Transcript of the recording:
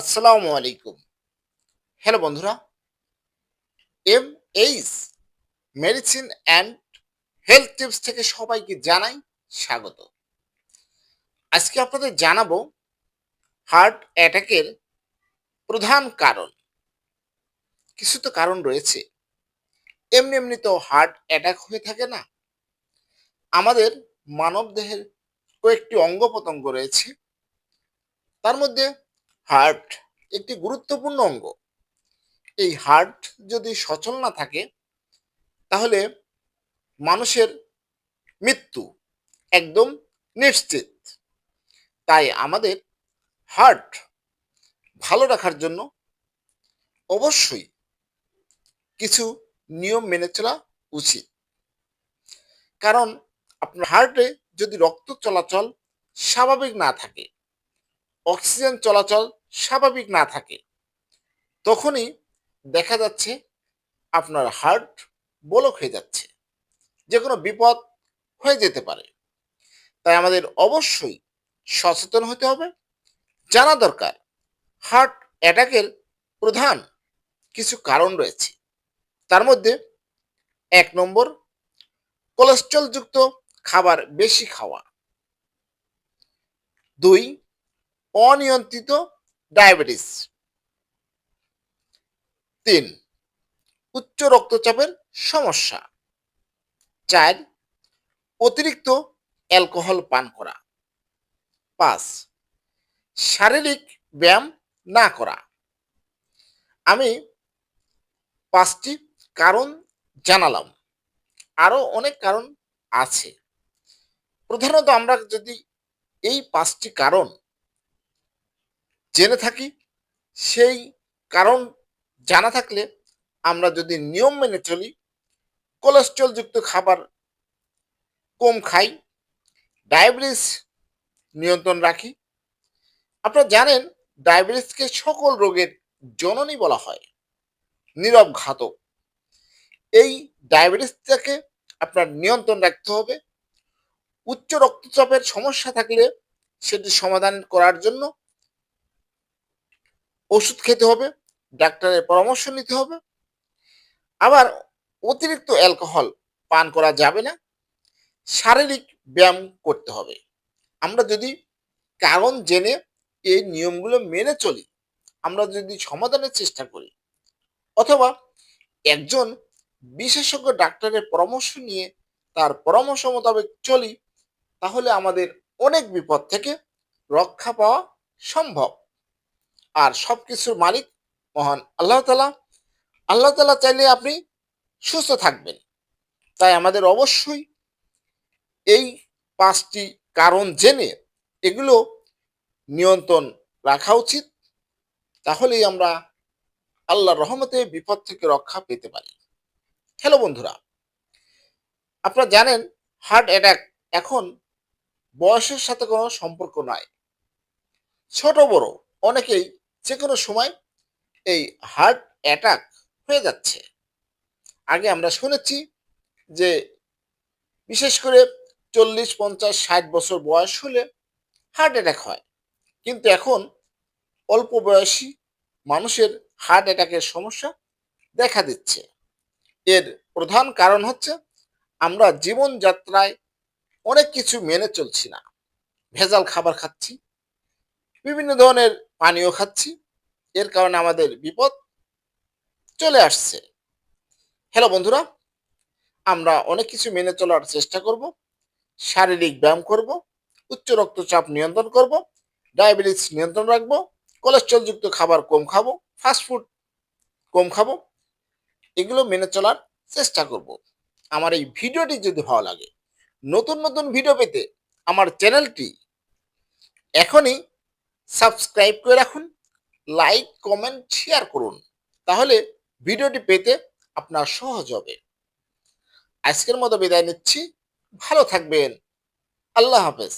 আসসালামু আলাইকুম। হ্যালো বন্ধুরা। M H medicine and health tips থেকে সবাইকে জানাই স্বাগত। আজকে আপনাদের জানাব হার্ট অ্যাটাকের প্রধান কারণ। কিছু তো কারণ রয়েছে। এমনি এমনি তো হার্ট অ্যাটাক হয়ে থাকে না। আমাদের মানব দেহের কয়েকটি অঙ্গ প্রত্যঙ্গ রয়েছে। তার মধ্যে হার্ট একটি গুরুত্বপূর্ণ অঙ্গ। এই হার্ট যদি সচল না থাকে, তাহলে মানুষের মৃত্যু একদম নিশ্চিত। তাই আমাদের হার্ট ভালো রাখার জন্য অবশ্যই কিছু নিয়ম মেনে চলা উচিত। কারণ আপনার হার্টে যদি রক্ত চলাচল স্বাভাবিক না থাকে, অক্সিজেন চলাচল স্বাভাবিক না থাকে। তখনই দেখা যাচ্ছে আপনার হার্ট বলক হয়ে যাচ্ছে। যে কোনো বিপদ হয়ে যেতে পারে। তাই আমাদের অবশ্যই সচেতন হতে হবে। জানা দরকার হার্ট অ্যাটাকের প্রধান কিছু কারণ রয়েছে। তার মধ্যে এক নম্বর কোলেস্ট্রলযুক্ত খাবার বেশি খাওয়া। দুই, অনিয়ন্ত্রিত ডায়াবেটিস। তিন, উচ্চ রক্তচাপের সমস্যা। চার, অতিরিক্ত অ্যালকোহল পান করা। পাঁচ, শারীরিক ব্যায়াম না করা। আমি পাঁচটি কারণ জানালাম। আরও অনেক কারণ আছে। প্রধানত আমরা যদি এই পাঁচটি কারণ জেনে থাকি, সেই কারণ জানা থাকলে আমরা যদি নিয়ম মেনে চলি কোলেস্ট্রলযুক্ত খাবার কম খাই ডায়াবেটিস নিয়ন্ত্রণ রাখি। আপনারা জানেন ডায়াবেটিসকে সকল রোগের জননী বলা হয়, নীরব ঘাতক। এই ডায়াবেটিসটাকে আপনার নিয়ন্ত্রণ রাখতে হবে। উচ্চ রক্তচাপের সমস্যা থাকলে সেটি সমাধান করার জন্য ওষুধ খেতে হবে, ডাক্তারের পরামর্শ নিতে হবে। আবার অতিরিক্ত অ্যালকোহল পান করা যাবে না, শারীরিক ব্যায়াম করতে হবে। আমরা যদি কারণ জেনে এই নিয়মগুলো মেনে চলি, আমরা যদি সমাধানের চেষ্টা করি, অথবা একজন বিশেষজ্ঞ ডাক্তারের পরামর্শ নিয়ে তার পরামর্শ মোতাবেক চলি, তাহলে আমাদের অনেক বিপদ থেকে রক্ষা পাওয়া সম্ভব। আর সব কিছুর মালিক মহান আল্লাহ তালা আল্লাহ তালা চাইলে আপনি সুস্থ থাকবেন। তাই আমাদের অবশ্যই এই পাঁচটি কারণ জেনে এগুলো নিয়ন্ত্রণ রাখা উচিত। তাহলেই আমরা আল্লাহর রহমতে বিপদ থেকে রক্ষা পেতে পারি। হ্যালো বন্ধুরা, আপনারা জানেন হার্ট অ্যাটাক এখন বয়সের সাথে কোনো সম্পর্ক নয় ছোট বড়, অনেকেই যে কোনো সময় এই হার্ট অ্যাটাক হয়ে যাচ্ছে। আগে আমরা শুনেছি যে বিশেষ করে চল্লিশ, পঞ্চাশ, ষাট বছর বয়স হলে হার্ট অ্যাটাক হয়। কিন্তু এখন অল্প বয়সী মানুষের হার্ট অ্যাটাকের সমস্যা দেখা দিচ্ছে। এর প্রধান কারণ হচ্ছে আমরা জীবনযাত্রায় অনেক কিছু মেনে চলছি না। ভেজাল খাবার খাচ্ছি। বিভিন্ন ধরনের পানীয় খাচ্ছি। এর কারণে আমাদের বিপদ চলে আসছে। হ্যালো বন্ধুরা, আমরা অনেক কিছু মেনে চলার চেষ্টা করব। শারীরিক ব্যায়াম করব, উচ্চ রক্তচাপ নিয়ন্ত্রণ করব, ডায়াবেটিস নিয়ন্ত্রণ রাখব কোলেস্ট্রলযুক্ত খাবার কম খাব ফাস্টফুড কম খাব, এগুলো মেনে চলার চেষ্টা করব। আমার এই ভিডিওটি যদি ভালো লাগে, নতুন নতুন ভিডিও পেতে আমার চ্যানেলটি এখনই সাবস্ক্রাইব করে রাখুন, লাইক, কমেন্ট শেয়ার করুন। তাহলে ভিডিওটি পেতে আপনার সহজ হবে। আজকের মতো বিদায় নিচ্ছি। ভালো থাকবেন। আল্লাহ হাফেজ।